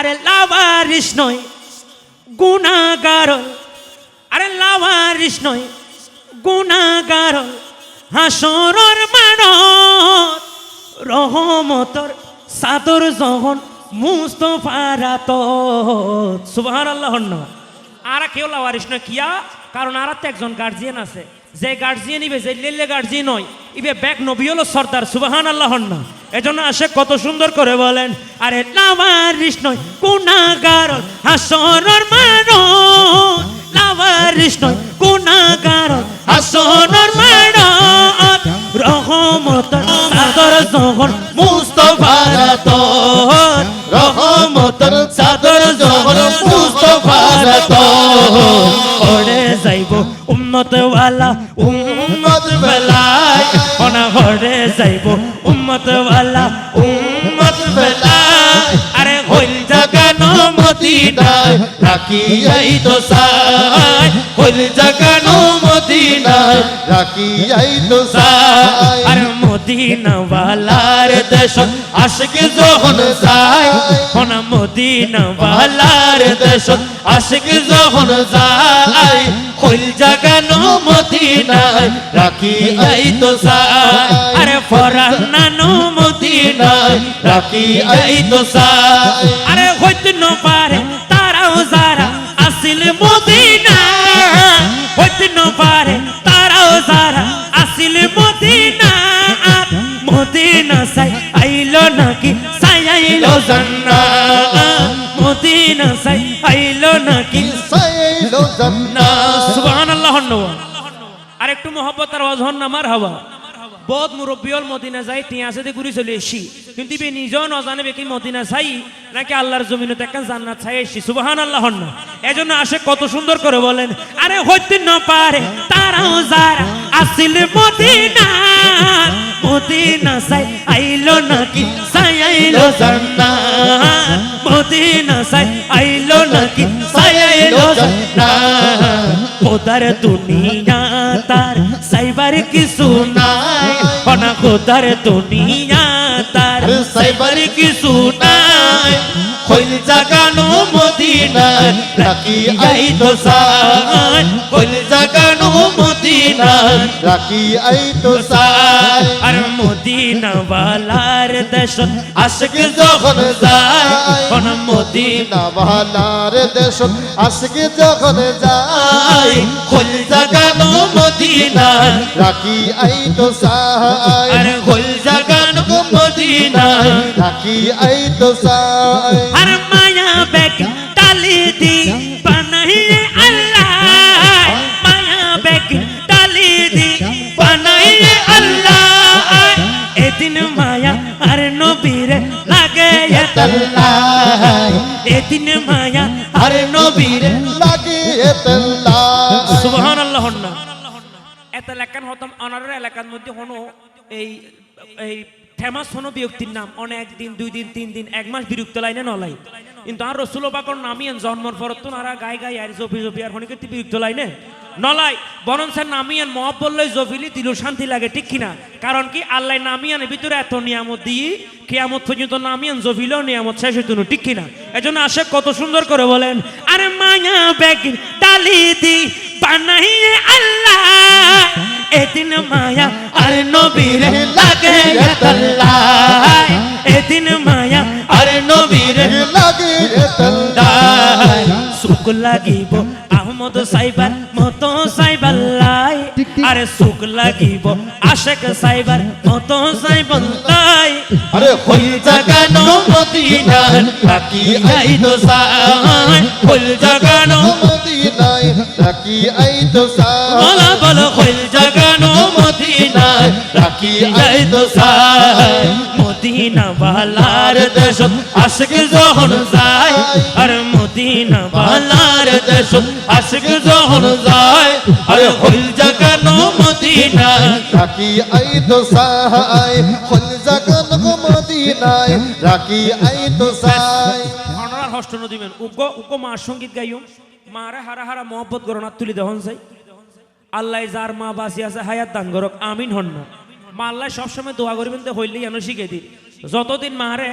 আরে লাভারিস নয়, গুণাগার। আরে লাভারিস নয়, গুণাগার। হাসরর মান রহমতর সাদর জহন মুস্তফারাত সুবাহান আল্লাহ আর কেউ লাভারিস নয়, কিয়া? কারণ আর একজন গার্জিয়ান আছে। যে গার্জিয়ান ইবে যে লেলে গার্জিয়ান নয় ইবে ব্যাক নবী হলো সর্দার সুবাহান আল্লাহ না। এজন্য আসে কত সুন্দর করে বলেন, আরে লাভারিস নয়, গুণাগার হাসরর মানো লাভারিস নয় হাসরর মানো রহমত জহর মুস্তফারাত রহমতর সাদর জহর মুস্তফারাত ওরে যাইব ওয়ালা বেলায় হরে যাইব উম্মত ওয়ালা উম্মত বেলায় আরে হইল জাগানো মদিনায় রাখি আই তো সাই হইল জাগানো মদিনায় রাখি আই তো সাই আরে মদিনা ওয়ালার দেশ, আশিক যখন যায় দেশ যখন যায় কইল জাগানো মদিনায়, রাখি এই তো সাই আরে ফরানানো মদিনায়, রাখি এই তো সাই আরে হইতে ন পারে তারাও যারা আসিল মদিনা হইতে পারে নাকি? সাই আইলো জান্নাত। মদিনা সাই আইলো নাকি? সাইলো জান্নাত। সুবহানাল্লাহ আর একটু মহব্বত আর অজহর নামার হওয়া বহুত মুরব্বীল মদিনা যাই টিয়া সাথে ঘুরি চলে এসি। কিন্তু বে নিজেও নজানে কি মদিনা চাই নাকি আল্লাহর জমিনত একটা জান্নাত চাই এসি। সুবাহান আল্লাহ না এজন্য আসে কত সুন্দর করে বলেন আরে হইতে না পারে তারাও যারা আসিল মদিনা মদিনা চাই আইলো নাকি? চাই আইলো। জান্নাত। মদিনা চাই আইলো নাকি? চাই আইলো জান্নাত। খোদার দুনিয়া তার সাইবার কিছু নাই। অনা খোদার দুনিয়া তার সাইবার কিছু নাই। হইল জাগানো মদিনায় রাখি আই তো সাই হইল জাগানো মদিনায় রাখি আই তো সাই আর মদিনা বালার দেশ আশিক যখন যায় কোন মদিনা দেশ আজকে যখন যাই হইল জাগানো মদিনায় রাখি আই তো সাই আরে হইল জাগানো মদিনায় রাখি আই তো সাই আর এদিন মায়া আর নবীরে লাগিয়ে তেল্লা সুবহানাল্লাহ না। এত এলাকান হতাম অনারের এলাকার মধ্যে হনো এই এই ফেমাস হনো ব্যক্তির নাম। অনেক দিন দুই দিন তিন দিন এক মাস বিরক্ত লাইনে নলাই কিন্তু আর রসুল বাকর নামিয়েন জন্মর পর তো নারা গায়ে গায়ে আর জফি জফি আর হনিকে বিরক্ত লাইনে। নলাই বরং স্যার নামিয়ান মহব বললে জফিলি দিল শান্তি লাগে ঠিক কিনা? কারণ কি আল্লাহ নামিয়ানের ভিতরে এত নিয়ামত দিয়ে কিয়ামত পর্যন্ত নামিয়ান জফিলেও নিয়ামত শেষ হইতো ঠিক কিনা? এজন্য আসে কত সুন্দর করে বলেন, আরে মায়া ব্যাগ ডালি দি বানাইয়ে আল্লাহ, এদিন মায়া আর নবীর লাগে এদিন মায়া আর নবীর তেল্লা সুখ লাগিব আহমদ সাইবার, মতো সাইবাল্লাই আরে সুখ লাগিব। আশেক সাইবার মতো সাইবাল্লাই আরে হইল জাগানো মদিনার রাখি আই তো সাই। হইল জাগানো মদিনায় রাখি আই তো সাই। বলা বলো হইল জাগানো মদিনার রাখি আই তো সাই। মদিনা বালার দেশ আশিক যখন যায়। আর মদিনা বালার দেশ আশিক যখন যায়। আরে হইল জাগানো রাখি আই তো সাহাই খোল জাগান গো মদিনায়, রাখি আই তো সাহাই অনার হষ্ট নদীমেন উগ্র উগ্র মা সংগীত গাইও মারে হারা হারা মহব্বত গরনা তুলি দহন চাই। আল্লাহ যার মা বাসি আছে, হায়াত দান করক, আমিন হন না। মা আল্লাহ সবসময় দোয়া করিবেন তো হইলেই এনে শিখে দিই। যতদিন মারে